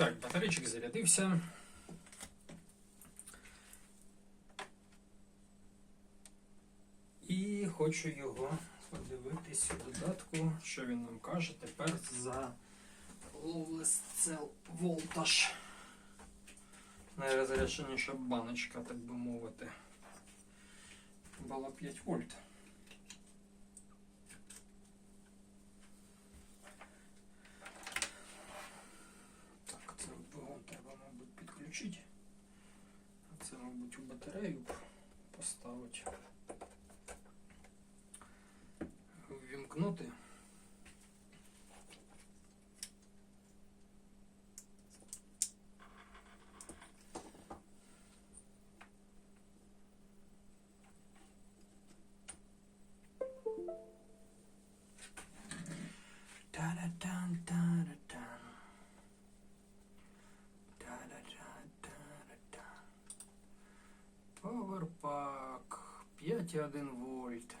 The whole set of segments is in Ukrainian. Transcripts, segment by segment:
Так, батарейчик зарядився. І хочу його подивитись у додатку, що він нам каже тепер за Lowless Cell Voltage. Найрозрядженіша баночка, так би мовити. Була 5 вольт. 5,1 вольт.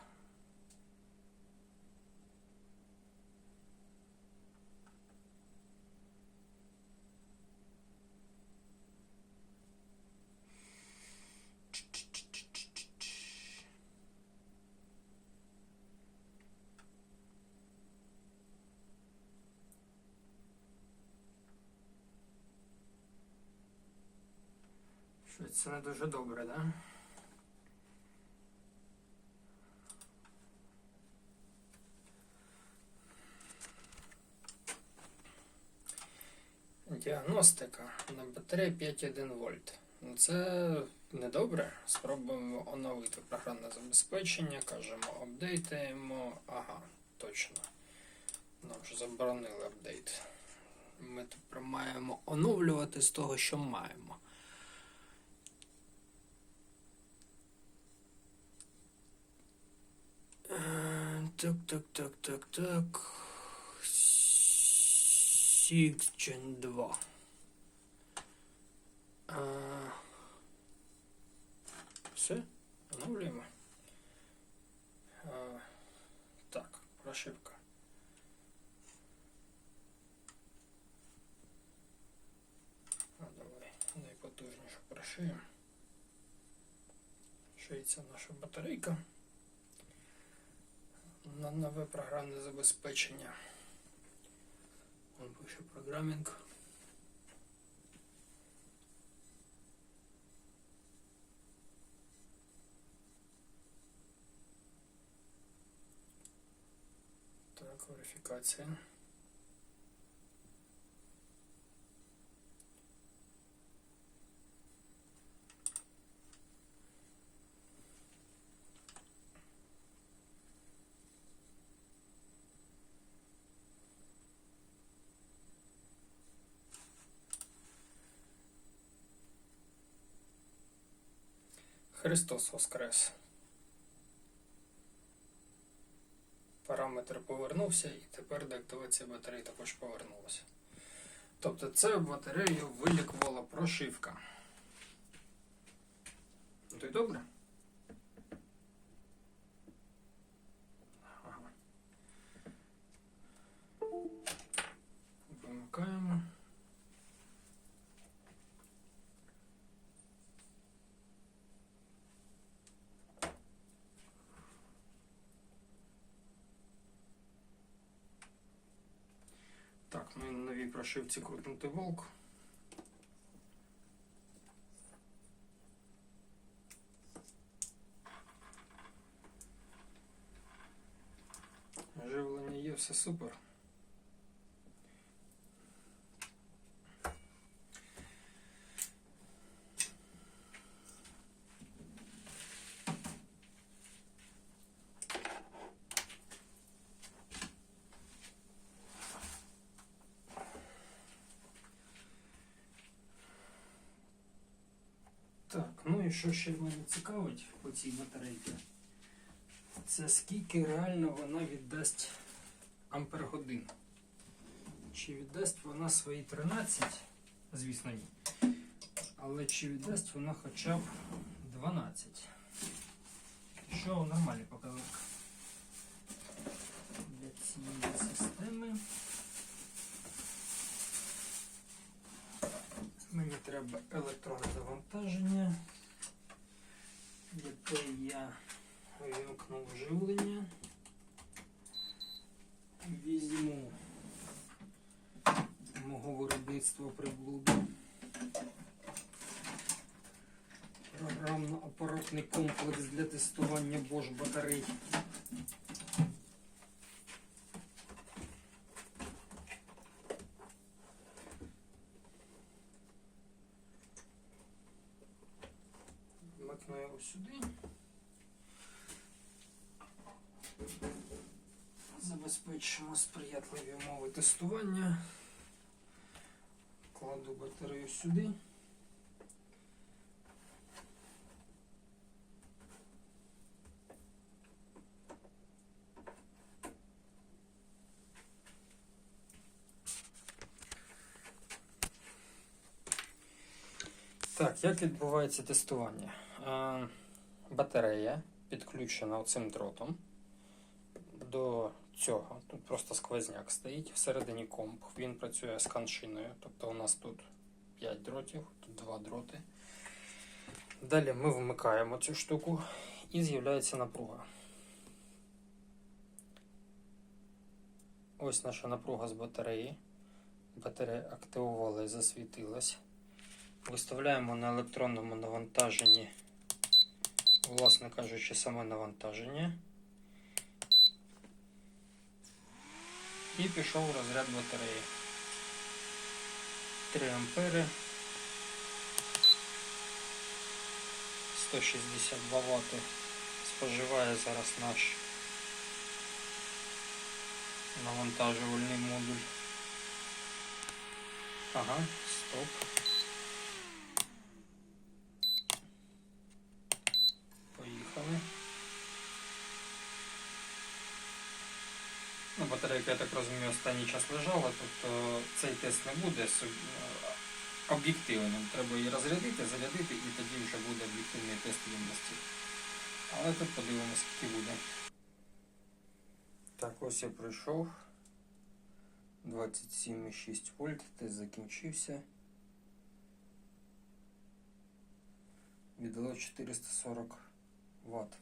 Щось це не дуже добре, да? Діагностика на батареї 5,1 вольт. Ну, Це недобре. Спробуємо оновити програмне забезпечення, кажемо апдейтаємо. Ага, точно. Нам вже заборонили апдейт. Ми тепер маємо оновлювати з того, що маємо. Е, Так, так, так, так, так. Sixgen 2. А, Все, оновлюємо. А, Так, прошивка. А давай найпотужнішу прошиємо. Шиється наша батарейка на нове програмне забезпечення. Он пише програмінг. Так, верифікація. Христос Воскрес. Параметр повернувся і тепер деактивація батареї також повернулася. Тобто це батарею вилікувала прошивка. Ну то й добре. Ага. Вимикаємо. Так, ну і на новій прошивці крутнути волк. Живлення є, все супер. Так, ну і що ще мене цікавить по цій батарейці? Це скільки реально вона віддасть ампер годин. Чи віддасть вона свої 13? Звісно, ні. Але чи віддасть вона хоча б 12? Що нормальний показник для цієї системи. Треба електронне завантаження, яке я вимкнув живлення. Візьму мого виробництва приблуди. Програмно-апаратний комплекс для тестування Bosch батарей. Вмикну його сюди. Забезпечимо сприятливі умови тестування. Кладу батарею сюди. Так, як відбувається тестування? Батарея підключена оцим дротом до цього. Тут просто сквозняк стоїть всередині комп. Він працює з каншиною. Тобто у нас тут 5 дротів, тут 2 дроти. Далі ми вмикаємо цю штуку і з'являється напруга. Ось наша напруга з батареї. Батарея активувала і засвітилась. Виставляємо на електронному навантаженні, власне кажучи, саме навантаження. І пішов розряд батареї. 3 ампери. 162 Вт споживає зараз наш навантажувальний модуль. Ага, стоп. Поїхали. Ну, батарейка, я так розумію, останній час лежала, тобто цей тест не буде е, об'єктивним. Треба її розрядити, зарядити і тоді вже буде об'єктивний тест ємності. Але тут подивимося, скільки буде. Так, ось я пройшов. 27,6 вольт, тест закінчився. Віддало 440 Вт.